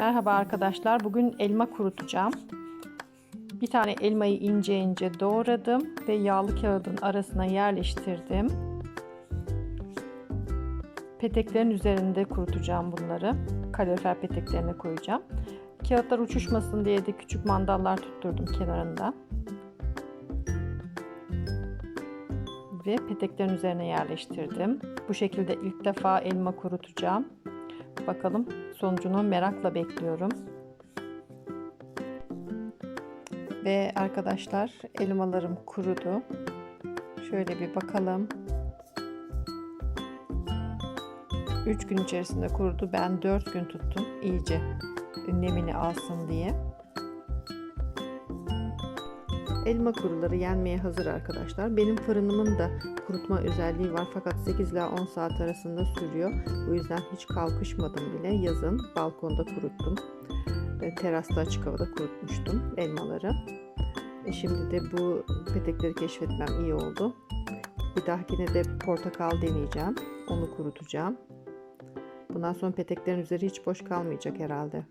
Merhaba arkadaşlar. Bugün elma kurutacağım. Bir tane elmayı ince ince doğradım ve yağlı kağıdın arasına yerleştirdim. Peteklerin üzerinde kurutacağım bunları. Kalorifer peteklerine koyacağım. Kağıtlar uçuşmasın diye de küçük mandallar tutturdum kenarında. Ve peteklerin üzerine yerleştirdim. Bu şekilde ilk defa elma kurutacağım. Bakalım sonucunu merakla bekliyorum. Ve arkadaşlar elmalarım kurudu. Şöyle bir bakalım. 3 gün içerisinde kurudu. Ben 4 gün tuttum iyice nemini alsın diye. Elma kuruları yenmeye hazır arkadaşlar. Benim fırınımın da kurutma özelliği var fakat 8 ile 10 saat arasında sürüyor. Bu yüzden hiç kalkışmadım bile. Yazın balkonda kuruttum. E, terasta açık havada kurutmuştum elmaları. E, şimdi de bu petekleri keşfetmem iyi oldu. Bir dahakine de portakal deneyeceğim. Onu kurutacağım. Bundan sonra peteklerin üzeri hiç boş kalmayacak herhalde.